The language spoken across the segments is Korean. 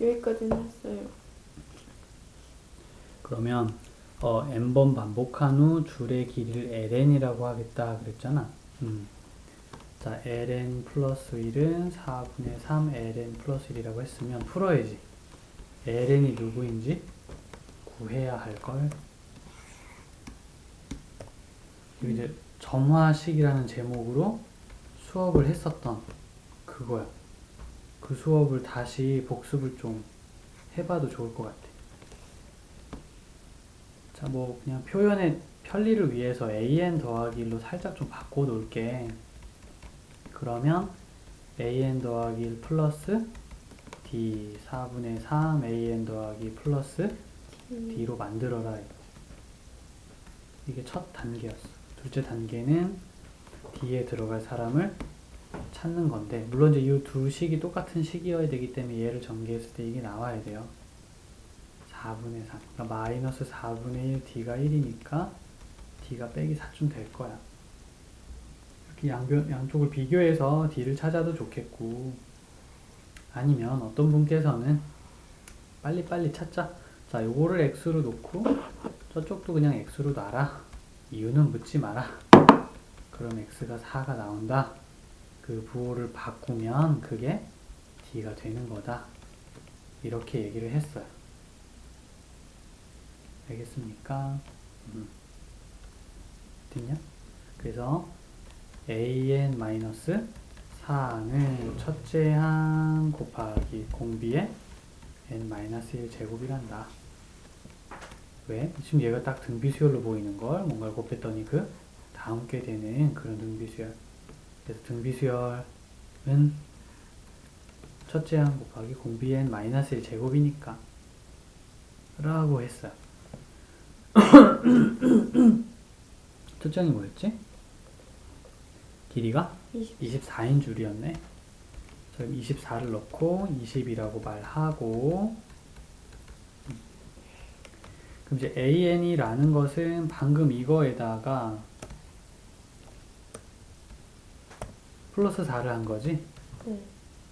여기까지는 했어요. 그러면 어, n번 반복한 후 줄의 길이를 ln이라고 하겠다 그랬잖아. 음. 자, ln 플러스 1은 4분의 3 ln 플러스 1이라고 했으면 풀어야지. ln이 누구인지 구해야 할 걸. 그리고 이제 점화식이라는 제목으로 수업을 했었던 그거야. 그 수업을 다시 복습을 좀 해봐도 좋을 것 같아. 자, 뭐 그냥 표현의 편리를 위해서 an 더하기 1로 살짝 좀 바꿔 놓을게. 그러면 an 더하기 1 플러스 d 4분의 3 an 더하기 플러스 d로 만들어라. 이게 첫 단계였어. 둘째 단계는 d에 들어갈 사람을 찾는 건데 물론 이제 이 두 식이 똑같은 식이어야 되기 때문에 얘를 전개했을 때 이게 나와야 돼요. 4분의 3. 그러니까 마이너스 4분의 1 d가 1이니까 d가 빼기 4쯤 될 거야. 이렇게 양변, 양쪽을 비교해서 d를 찾아도 좋겠고 아니면 어떤 분께서는 빨리빨리 찾자. 자, 요거를 x로 놓고 저쪽도 그냥 x로 놔라. 이유는 묻지 마라. 그럼 x가 4가 나온다. 그 부호를 바꾸면 그게 d가 되는 거다. 이렇게 얘기를 했어요. 알겠습니까? 음. 됐냐? 그래서 an-4는 첫째 항 곱하기 공비의 n-1 제곱이란다. 왜? 지금 얘가 딱 등비수열로 보이는 걸 뭔가를 곱했더니 그 다음 게 되는 그런 등비수열. 그래서 등비수열은 첫째 항 곱하기 공비 n-1 제곱이니까 라고 했어요. 첫째 항이 뭐였지? 길이가 20. 24인 줄이었네. 그럼 24를 넣고 20이라고 말하고 음. 그럼 이제 an이라는 것은 방금 이거에다가 플러스 4를 한 거지. 네.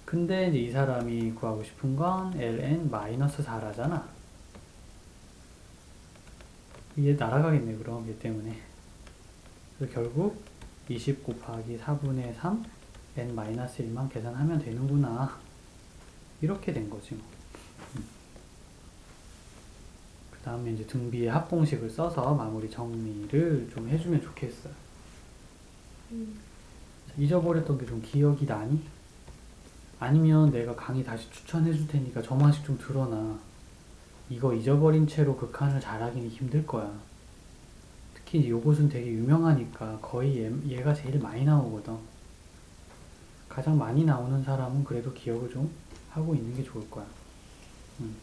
근데 이제 이 사람이 구하고 싶은 건 ln 마이너스 4라잖아. 얘 날아가겠네 그럼 얘 때문에. 그래서 결국 20 곱하기 4분의 3 n 마이너스 1만 계산하면 되는구나. 이렇게 된 거지 뭐. 그 다음에 이제 등비의 합공식을 써서 마무리 정리를 좀 해주면 좋겠어요. 음. 잊어버렸던 게 좀 기억이 나니? 아니면 내가 강의 다시 추천해 줄 테니까 저만씩 좀 들어놔. 이거 잊어버린 채로 극한을 잘하기는 힘들 거야. 특히 요것은 되게 유명하니까 거의 얘, 얘가 제일 많이 나오거든. 가장 많이 나오는 사람은 그래도 기억을 좀 하고 있는 게 좋을 거야. 음.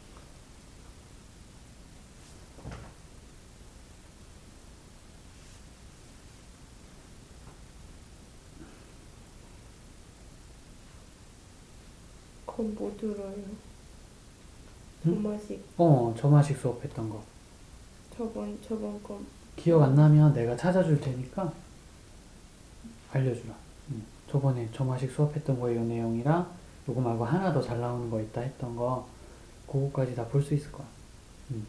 그건 뭐 들어요? 응? 조마식 어, 저만식 수업했던 거. 저번 저번 거 기억 안 나면 내가 찾아줄 테니까 알려주라. 응. 저번에 저마식 수업했던 거의 내용이랑 요거 말고 하나 더 잘 나오는 거 있다 했던 거 그거까지 다 볼 수 있을 거야. 응.